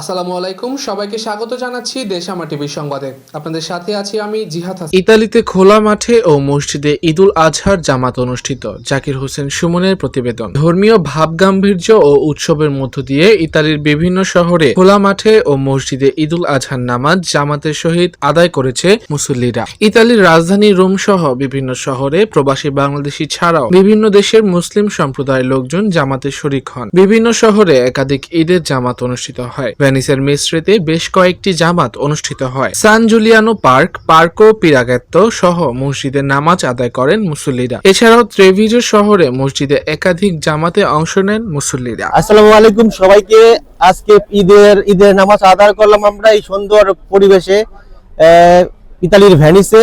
আসসালামু আলাইকুম, সবাইকে স্বাগত জানাচ্ছি দেশামা সংবাদে। আপনাদের সাথে আছি আমি জিহাদ হাসান। ইতালিতে খোলা মাঠে ও মসজিদে ঈদুল আজহার জামাত অনুষ্ঠিত, জাকির হোসেন সুমনের প্রতিবেদন। ধর্মীয় ও উৎসবের মধ্য দিয়ে ইতালির বিভিন্ন শহরে খোলা মাঠে ও মসজিদে ঈদুল আজহার নামাজ জামাতের সহিত আদায় করেছে মুসল্লিরা। ইতালির রাজধানী রোম সহ বিভিন্ন শহরে প্রবাসী বাংলাদেশি ছাড়াও বিভিন্ন দেশের মুসলিম সম্প্রদায়ের লোকজন জামাতে শরিক হন। বিভিন্ন শহরে একাধিক ঈদের জামাত অনুষ্ঠিত হয়। ভেনিসের মিশ্রিতে বেশ কয়েকটি জামাত অনুষ্ঠিত হয়। সান জুলিয়ানো পার্ক, পার্কো পিরাগেত্তো সহ মসজিদে নামাজ আদায় করেন মুসল্লিরা। এছাড়াও ত্রেভিজো শহরে মসজিদে একাধিক জামাতে অংশ নেন মুসল্লিরা। আসসালামু আলাইকুম সবাইকে। আজকে ঈদের ঈদের নামাজ আদায় করলাম আমরা এই সুন্দর পরিবেশে ইতালির ভ্যানিসে।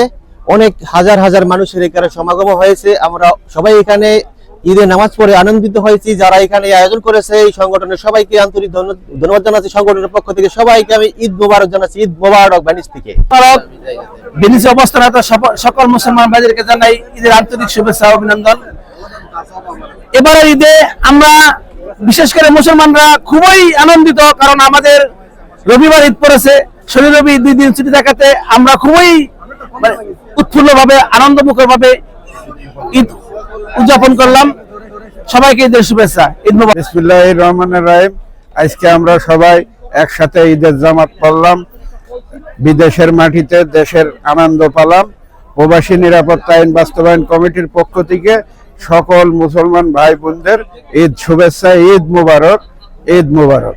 অনেক হাজার হাজার মানুষের এখানে সমাগম হয়েছে। আমরা সবাই এখানে ঈদের নামাজ পড়ে আনন্দিত হয়েছি। যারা এখানে আয়োজন করেছে এই সংগঠনের সবাইকে আন্তরিক ধন্য- ধন্যবাদ জানাচ্ছি। সংগঠনের পক্ষ থেকে সবাইকে আমি ঈদ মোবারক জানাচ্ছি। ঈদ মোবারক ভ্যানিস থেকে। অবস্থানরত সকল মুসলমান ভাইদেরকে জানাই ঈদের আন্তরিক শুভেচ্ছা অভিনন্দন। এবারের ঈদে আমরা, বিশেষ করে মুসলমানরা খুবই আনন্দিত, কারণ আমাদের রবিবার ঈদ পড়েছে। শনি রবি দুই দিন ছুটি থাকাতে আমরা খুবই মানে উৎফুল্ল ভাবে আনন্দমুখর ভাবে ঈদ উদযাপন করলাম। সবাইকে ঈদের শুভেচ্ছা, ঈদ মোবারক। রহমান রাহিম। আজকে আমরা সবাই একসাথে ঈদের জামাত পড়লাম বিদেশের মাটিতে দেশের আনন্দ পালাম। প্রবাসী নিরাপত্তা আইন বাস্তবায়ন কমিটির পক্ষ থেকে সকল মুসলমান ভাই বোনদের ঈদ শুভেচ্ছা, ঈদ মুবারক ঈদ মুবারক।